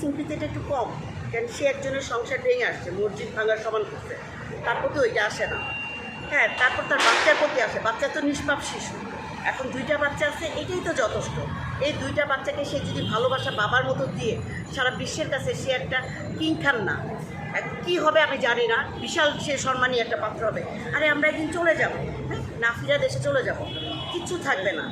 সিম্পিতিটা একটু কম, কেন সে একজনের সংসার ভেঙে আসছে, মসজিদ ভাঙার সমান করছে। তারপর তো ওইটা আসে না। হ্যাঁ তারপর তার বাচ্চার প্রতি আসে। বাচ্চা তো নিষ্পাপ শিশু। এখন দুইটা বাচ্চা আছে, এটাই তো যথেষ্ট। এই দুইটা বাচ্চাকে সে যদি ভালোবাসা বাবার মতো দিয়ে সারা বিশ্বের কাছে সে একটা কিং খান না। কি হবে আমি জানি না। বিশাল সে সম্মানী একটা পাত্র হবে। আরে আমরা একদিন চলে যাব। হ্যাঁ নাফিরা দেশে চলে যাব। কিচ্ছু থাকবে না।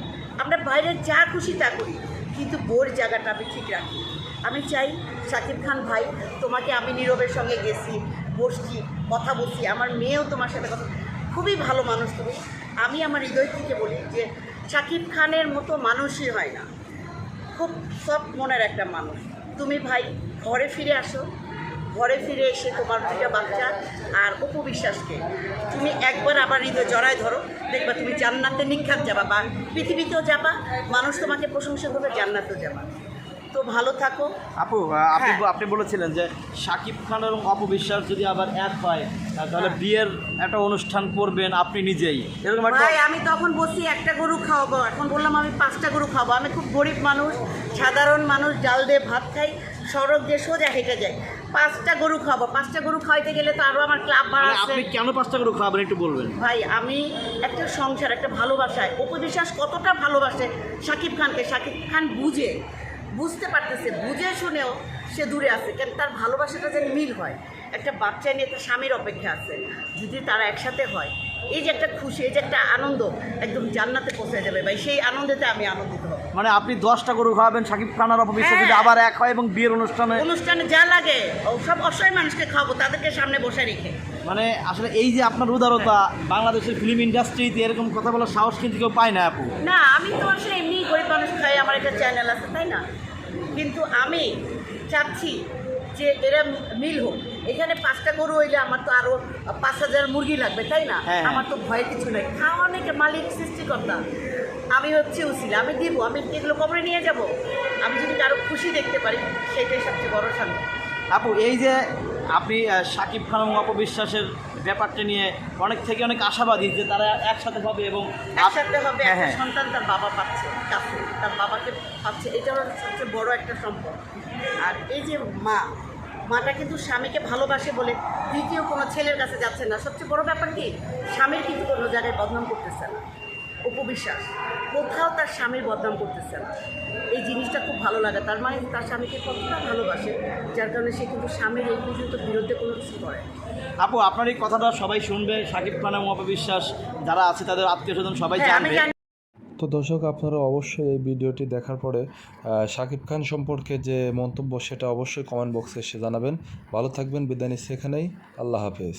আমরা বাইরে যা খুশি তা করি। কিন্তু বোর জায়গাটা আমি ঠিক রাখি। আমি চাই শাকিব খান ভাই, তোমাকে আমি নীরবের সঙ্গে গেছি, বসছি, কথা বলছি, আমার মেয়েও তোমার সাথে কথা খুবই ভালো মানুষ তুমি। আমি আমার হৃদয় থেকে বলি যে শাকিব খানের মতো মানুষই হয় না। খুব সফট মনের একটা মানুষ। তুমি ভাই, ঘরে ফিরে আসো। ঘরে ফিরে এসে তোমার দুটা বাচ্চা আর উপবিশ্বাসকে তুমি একবার আবার হৃদয় জড়ায় ধরো। দেখবা তুমি জান্নাতে নিক্ষাত যাবা বা পৃথিবীতেও যাবা। মানুষ তোমাকে প্রশংসা করবে, জান্নাতেও যাবা। তো ভালো থাকো। আপু আপনি হ্যাঁ। আপনি বলেছিলেন যে শাকিব খান এবং অপবিশ্বাস যদি আবার এক হয় তাহলে হ্যাঁ। বিয়ের একটা অনুষ্ঠান করবেন আপনি নিজেই। এরকম ভাই আমি তখন বসি একটা গরু খাওয়াবো। এখন বললাম আমি পাঁচটা গরু খাব আমি খুব গরিব মানুষ সাধারণ মানুষ জাল দিয়ে ভাত খাই সড়ক দিয়ে সোজা হেঁটে যাই। পাঁচটা গরু খাব পাঁচটা গরু খাওয়াইতে গেলে তো আরও আমার ক্লাব ভাড়া মানে আপনি কেন পাঁচটা গরু খাবেন একটু বলবেন? ভাই আমি একটা সংসার একটা ভালোবাসায় উপবিশ্বাস কতটা ভালোবাসে শাকিব খানকে। শাকিব খান বুঝে বুঝতে পারতেছে বুঝে শুনেও সে দূরে আছে। কেন তার ভালোবাসাটা যেন মিল হয়। একটা বাচ্চা নিয়ে তার স্বামীর অপেক্ষা আছে। যদি তারা একসাথে হয় এই যে একটা খুশি এই যে একটা আনন্দ একদম জান্নাতে পৌঁছে যাবে ভাই। সেই আনন্দেতে আমি আনন্দিত হব। মানে আপনি দশটা গরু খাওয়াবেন শাকিব খান আর অপবিশ্বাস যদি হ্যাঁ। আবার এক হয় এবং বিয়ের অনুষ্ঠানে অনুষ্ঠানে যা লাগে সব অসহায় মানুষকে খাওয়াবো তাদেরকে সামনে বসে রেখে। মানে আসলে এই যে আপনার উদারতা বাংলাদেশের ফিল্ম ইন্ডাস্ট্রিতে এরকম কথা বলার সাহস কিন্তু কেউ পায় না আপু। না আমি তো আসলে এমনি গরিব মানুষ খাই আমার একটা চ্যানেল আছে তাই না? কিন্তু আমি চাচ্ছি যে এরা মিল হোক। এখানে পাঁচটা গরু হইলে আমার তো আরও পাঁচ হাজার মুরগি লাগবে তাই না? হ্যাঁ, হ্যাঁ। আমার তো ভয় কিছু নাই। খাওয়া অনেক মালিক সৃষ্টিকর্তা। আমি হচ্ছে উচিল আমি দিব আমি এগুলো কবরে নিয়ে যাব। আমি যদি কারও খুশি দেখতে পারি সেটাই সবচেয়ে বড় শান্তি আপু এই যে আপনি শাকিব খান এবং অপবিশ্বাসের ব্যাপারটা নিয়ে অনেক থেকে অনেক আশাবাদী যে তারা একসাথে হবে এবং একসাথে হবে হ্যাঁ, একটা হ্যাঁ। সন্তান তার বাবা পাচ্ছে কাছে তার বাবাকে পাচ্ছে এটা সবচেয়ে বড় একটা সম্পদ। আর এই যে মা মাটা কিন্তু স্বামীকে ভালোবাসে বলে দ্বিতীয় কোনো ছেলের কাছে যাচ্ছে না। সবচেয়ে বড় ব্যাপার কি স্বামীর কিন্তু কোনো জায়গায় বদনাম করতেছে না। উপবিশ্বাস। কোথাও তার স্বামীর বদনাম করতেছে না। এই জিনিসটা খুব ভালো লাগে। তার মানে তার স্বামীকে কতটা ভালোবাসে যার কারণে সে কিন্তু স্বামীর এই পর্যন্ত বিরুদ্ধে কোনো কিছু করে। আপু আপনার এই কথাটা সবাই শুনবে। শাকিব খান এবং অপবিশ্বাস যারা আছে তাদের আত্মীয় স্বজন সবাই হ্যাঁ জানবে। তো দর্শক আপনারা অবশ্যই এই ভিডিওটি দেখার পরে শাকিব খান সম্পর্কে যে মন্তব্য সেটা অবশ্যই কমেন্ট বক্সে এসে জানাবেন। ভালো থাকবেন। বিদায় নিচ্ছি এখানেই। আল্লাহ হাফেজ।